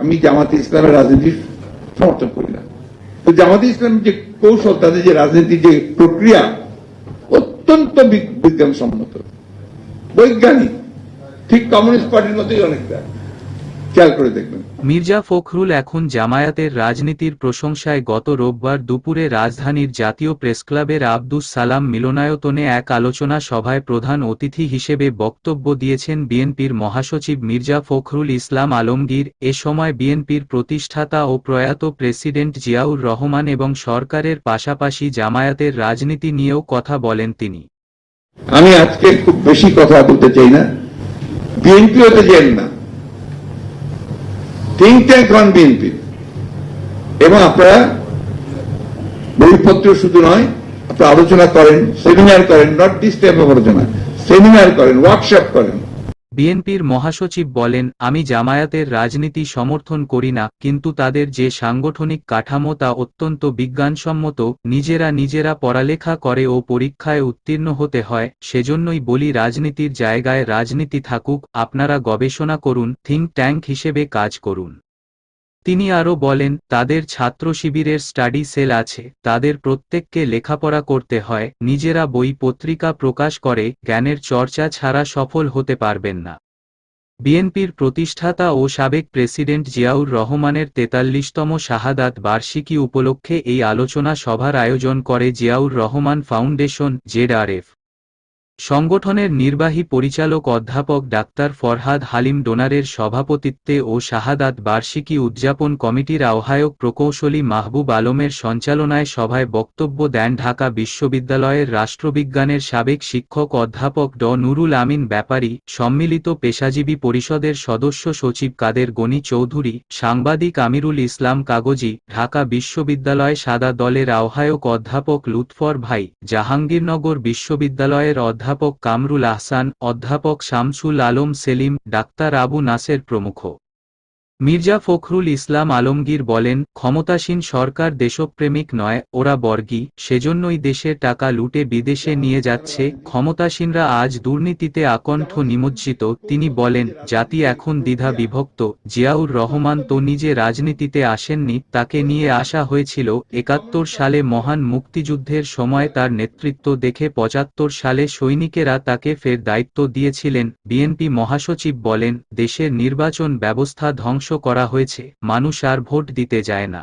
আমি জামাতে ইসলামের রাজনীতির সমর্থন করি না। তো জামাতে ইসলাম যে কৌশল, তাদের যে রাজনীতি যে প্রক্রিয়া, অত্যন্ত বিজ্ঞানসম্মত। বৈজ্ঞানিক, ঠিক কমিউনিস্ট পার্টির মতোই অনেকটা। খেয়াল করে দেখবেন। মির্জা ফখরুল এখন জামায়াতের রাজনীতির প্রশংসায় গত রোববার দুপুরে রাজধানীর জাতীয় প্রেসক্লাবের আব্দুস সালাম মিলনায়তনে এক আলোচনা সভায় প্রধান অতিথি হিসেবে বক্তব্য দিয়েছেন বিএনপির মহাসচিব মির্জা ফখরুল ইসলাম আলমগীর। এ সময় বিএনপির প্রতিষ্ঠাতা ও প্রয়াত প্রেসিডেন্ট জিয়াউর রহমান এবং সরকারের পাশাপাশি জামায়াতের রাজনীতি নিয়েও কথা বলেন তিনি। আমি আজকে খুব বেশি কথা বলতে চাই না। বিএনপি হতে চান না। থিঙ্ক ট্যাঙ্ক বিএনপি এবং আপনারা বইপত্র শুধু নয়, আপনারা আলোচনা করেন সেমিনার করেন নট ডিস্টার্ব আলোচনা সেমিনার করেন ওয়ার্কশপ করেন। বিএনপির মহাসচিব বলেন, আমি জামায়াতের রাজনীতি সমর্থন করি না, কিন্তু তাদের যে সাংগঠনিক কাঠামো তা অত্যন্ত বিজ্ঞানসম্মত, নিজেরা নিজেরা পড়ালেখা করে ও পরীক্ষায় উত্তীর্ণ হতে হয়, সেজন্যই বলি রাজনীতির জায়গায় রাজনীতি থাকুক, আপনারা গবেষণা করুন, থিঙ্ক ট্যাঙ্ক হিসেবে কাজ করুন। তিনি আরও বলেন, তাদের ছাত্র শিবিরের স্টাডি সেল আছে, তাদের প্রত্যেককে লেখাপড়া করতে হয়, নিজেরা বই পত্রিকা প্রকাশ করে, জ্ঞানের চর্চা ছাড়া সফল হতে পারবেন না। বিএনপির প্রতিষ্ঠাতা ও সাবেক প্রেসিডেন্ট জিয়াউর রহমানের তেতাল্লিশতম শাহাদাত বার্ষিকী উপলক্ষে এই আলোচনা সভার আয়োজন করে জিয়াউর রহমান ফাউন্ডেশন জেডআরএফ সংগঠনের নির্বাহী পরিচালক অধ্যাপক ডাক্তার ফরহাদ হালিম ডোনারের সভাপতিত্বে ও শাহাদাত বার্ষিকী উদযাপন কমিটির আহ্বায়ক প্রকৌশলী মাহবুব আলমের সঞ্চালনায় সভায় বক্তব্য দেন ঢাকা বিশ্ববিদ্যালয়ের রাষ্ট্রবিজ্ঞানের সাবেক শিক্ষক অধ্যাপক ড নুরুল আমিন ব্যাপারী, সম্মিলিত পেশাজীবী পরিষদের সদস্য সচিব কাদের গনি চৌধুরী, সাংবাদিক আমিরুল ইসলাম কাগজি, ঢাকা বিশ্ববিদ্যালয় সাদা দলের আহ্বায়ক অধ্যাপক লুৎফর ভাই, জাহাঙ্গীরনগর বিশ্ববিদ্যালয়ের অধ্যাপক কামরুল আহসান অধ্যাপক শামসুল আলম সেলিম ডাক্তার আবু নাসের প্রমুখ। মির্জা ফখরুল ইসলাম আলমগীর বলেন, ক্ষমতাসীন সরকার দেশপ্রেমিক নয়, ওরা বর্গী, সেজন্যই দেশের টাকা লুটে বিদেশে নিয়ে যাচ্ছে, ক্ষমতাসীনরা আজ দুর্নীতিতে আকণ্ঠ নিমজ্জিত, তিনি বলেন, জাতি এখন দ্বিধা বিভক্ত, জিয়াউর রহমান তো নিজে রাজনীতিতে আসেননি, তাকে নিয়ে আসা হয়েছিল, একাত্তর সালে মহান মুক্তিযুদ্ধের সময় তার নেতৃত্ব দেখে পঁচাত্তর সালে সৈনিকেরা তাকে ফের দায়িত্ব দিয়েছিলেন, বিএনপি মহাসচিব বলেন, দেশের নির্বাচন ব্যবস্থা ধ্বংস করা হয়েছে মানুষ আর ভোট দিতে যায় না।